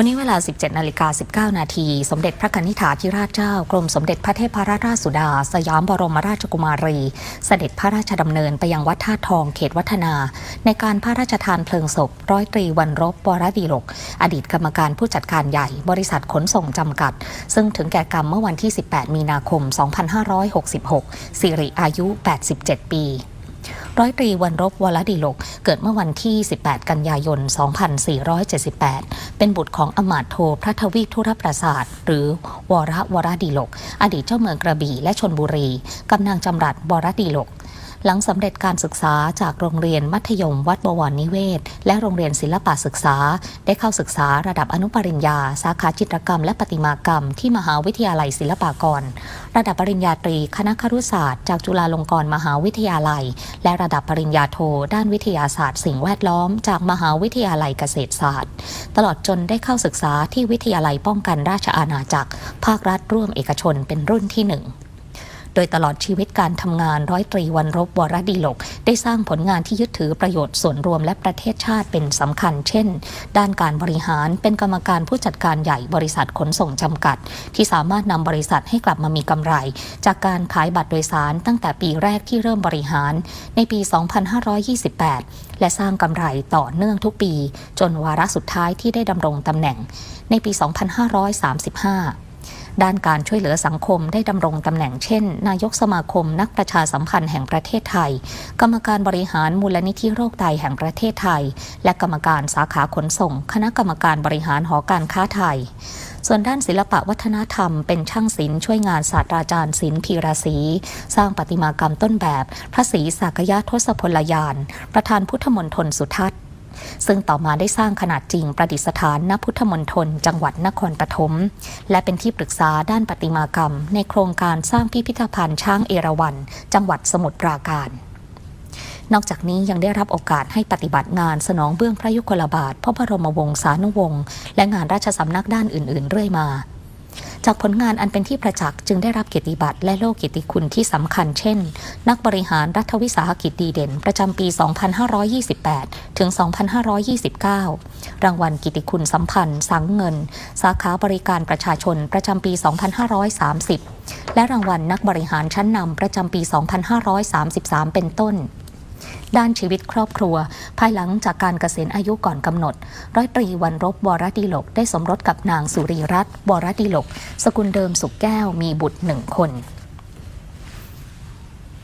วันนี้เวลา 17 นาฬิกา 19 นาที สมเด็จพระนิษฐาธิราชเจ้ากรมสมเด็จพระเทพรัตนราชสุดา สยามบรมราชกุมารี เสด็จพระราชดำเนินไปยังวัดท่าตุทองเขตวัฒนา ในการพระราชทานเพลิงศพ ร้อยตรีวันรบวรดีหลก อดีตกรรมการผู้จัดการใหญ่ บริษัทขนส่งจำกัด ซึ่งถึงแก่กรรมเมื่อวันที่ 18 มีนาคม 2566 สิริอายุ 87 ปี ร้อยตรีวันรบวรดิลก เกิดเมื่อวันที่ 18 กันยายน 2478 เป็นบุตรของอมาตโทพระทวีปธุรประสาท หรือวรวรดิลก อดีตเจ้าเมืองกระบี่และชนบุรีกำนางจำรัดวรดิลก หลังสำเร็จการศึกษาจากโรงเรียนมัธยมวัดบวรนิเวศ และโรงเรียนศิลปศึกษา ได้เข้าศึกษาระดับอนุปริญญา สาขาจิตรกรรมและประติมากรรม ที่มหาวิทยาลัยศิลปากร ระดับปริญญาตรีคณะครุศาสตร์ จากจุฬาลงกรณ์มหาวิทยาลัย และระดับปริญญาโท ด้านวิทยาศาสตร์ สิ่งแวดล้อม จากมหาวิทยาลัยเกษตรศาสตร์ ตลอดจนได้เข้าศึกษาที่วิทยาลัยป้องกันราชอาณาจักร ภาครัฐร่วมเอกชนเป็นรุ่นที่หนึ่ง ดยตลอดชีวิตการทำงานร้อยตรีวันรบวรดีโลก ได้สร้างผลงานที่ยึดถือประโยชน์ส่วนรวมและประเทศชาติเป็นสำคัญ เช่น ด้านการบริหารเป็นกรรมการผู้จัดการใหญ่บริษัทขนส่งจำกัด ที่สามารถนำบริษัทให้กลับมามีกำไร จากการขายบัตรโดยสารตั้งแต่ปีแรกที่เริ่มบริหาร ในปี 2528 และสร้างกำไรต่อเนื่องทุกปี จนวาระสุดท้ายที่ได้ดำรงตำแหน่ง ในปี 2535 ด้านการช่วยเหลือสังคมได้ดำรงตำแหน่งเช่น นายกสมาคม นักประชาสัมพันธ์แห่งประเทศไทย กรรมการบริหารมูลนิธิโรคไตแห่งประเทศไทย และกรรมการสาขาขนส่ง คณะกรรมการบริหารหอการค้าไทย ส่วนด้านศิลปะวัฒนธรรม เป็นช่างศิลป์ช่วยงานศาสตราจารย์ศิลป์พีราศีสร้างประติมากรรมต้นแบบ พระศรีสักยะทศพลยาน ประธานพุทธมณฑลสุทัศน์ ซึ่งต่อมาได้สร้างขนาดจริงประดิษฐานณพุทธมณฑลจังหวัดนครปฐมและเป็นที่ปรึกษาด้านประติมากรรม ในโครงการสร้างพิพิธภัณฑ์ช้างเอราวัณจังหวัดสมุทรปราการนอกจากนี้ยังได้รับโอกาสให้ปฏิบัติงานสนองเบื้องพระยุคลบาทพระบรมวงศานุวงศ์และงานราชสำนักด้านอื่น ๆ เรื่อยมา จากผลงานอันเป็นที่ประจักษ์จึงได้รับเกียรติบัตรและโล่เกียรติคุณที่สำคัญเช่น นักบริหารรัฐวิสาหกิจดีเด่น ประจำปี 2528 ถึง 2529 รางวัลกิตติคุณสัมพันธ์ สังเงิน สาขาบริการประชาชนประจำปี 2530 และรางวัลนักบริหารชั้นนำประจำปี 2533 เป็นต้น ด้านชีวิตครอบครัว ภายหลังจากการเกษียณอายุก่อนกำหนด ร้อยตรีวันรบวรดีหลกได้สมรสกับนางสุรีรัตน์วรดีหลก สกุลเดิมสุขแก้วมีบุตรหนึ่งคน